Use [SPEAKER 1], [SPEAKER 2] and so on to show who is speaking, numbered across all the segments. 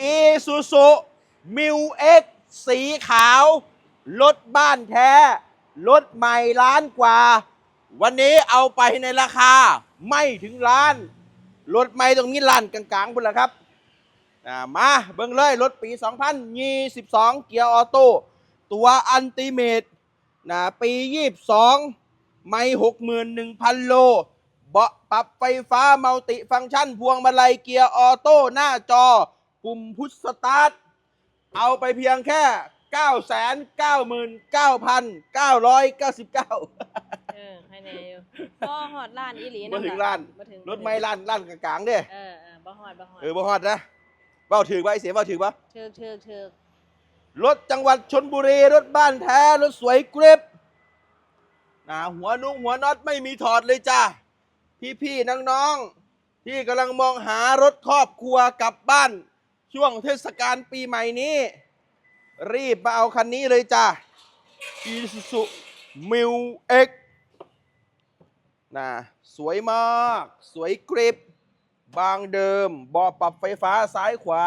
[SPEAKER 1] อีซูซูมิวเอ็กสีขาว รถบ้านแท้ รถใหม่ล้านกว่า วันนี้เอาไปในราคาไม่ถึงล้าน รถใหม่ตรงนี้ล้านกลางๆพุ่นละครับ มาเบิ่งเลย รถปี 2022 เกียร์ออโต้ตัวอันติเมตนะปี 22 ไม่61,000 โล เบาะปรับไฟฟ้ามัลติฟังก์ชัน พวงมาลัยเกียร์ออโต้หน้าจอ ปุ่มพุชสตาร์ทเอาไปเพียงแค่ 999,999
[SPEAKER 2] เออให้แน่อยู่บ่ฮอดล้านอีหลี
[SPEAKER 1] มาถึงล้าน
[SPEAKER 2] บ่ถึง
[SPEAKER 1] รถไม่ล้านล้านกลางๆเด้
[SPEAKER 2] เออเออบ่ฮอดบ่ฮอด
[SPEAKER 1] เออบ่ฮอดนะเบ้าถือไว้เสียเบ้าถือปะ
[SPEAKER 2] เชิกเชิกเชิก
[SPEAKER 1] รถจังหวัดชนบุรี รถบ้านแท้ รถสวยกริบนะหัวนุ่งหัวน็อตไม่มีถอดเลยจ้าพี่ๆน้องๆที่กำลังมองหารถครอบครัวกลับบ้าน ช่วงเทศกาลปีใหม่นี้ รีบมาเอาคันนี้เลยจ้า Isuzu m i l X นะสวยมาก สวยกริบบางเดิมบาะปรับไฟฟ้าซ้ายขวา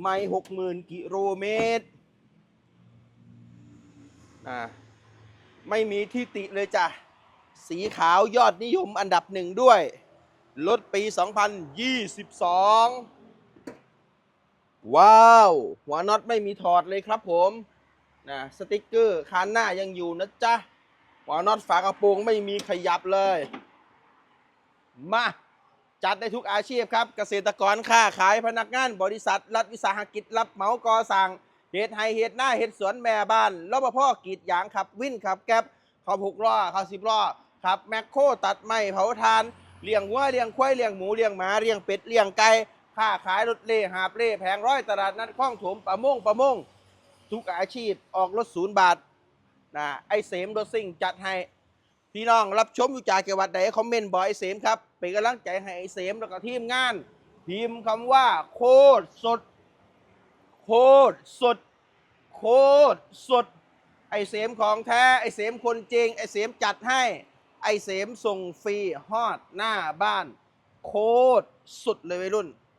[SPEAKER 1] ไม่หกหมื่นกิโลเมตรนะไม่มีที่ติเลยจ้ะ สีขาวยอดนิยมอันดับหนึ่งด้วย รถปี 2022 ว้าว หัวน็อตไม่มีถอดเลยครับผมนะสติกเกอร์คันหน้ายังอยู่นะจ๊ะหัวน็อตฝากระโปรงไม่มีขยับเลย มาจัดได้ทุกอาชีพครับ เกษตรกรค้าขายพนักงานบริษัท รัฐวิสาหกิจรับเหมาก่อสร้างเฮ็ดไฮเฮ็ดหน้าเฮ็ดสวนแม่บ้านรปภกรีดยางขับวินขับแก๊บขับหกล้อขับสิบล้อขับแมคโครตัดไม้เผาทานเลี้ยงวัวเลี้ยงควายเลี้ยงหมูเลี้ยงหมาเลี้ยงเป็ดเลี้ยงไก่ ค้าขายรถเล่หาบเล่แผงร้อยตลาดนัดคล้องถมประมงประมงทุกอาชีพออกรถศูนย์บาทนะไอเสมรถซิ่งจัดให้พี่น้องรับชมอยู่จากจังหวัดใดคอมเมนต์บอกไอเสมครับเป็นกำลังใจให้ไอเสมแล้วก็ทีมงาน พิมพ์คำว่า โคตรสด โคตรสด โคตรสด ไอเสมของแท้ ไอเสมคนจริง ไอเสมจัดให้ ไอเสมส่งฟรีฮอดหน้าบ้าน โคตรสุดเลยวัยรุ่น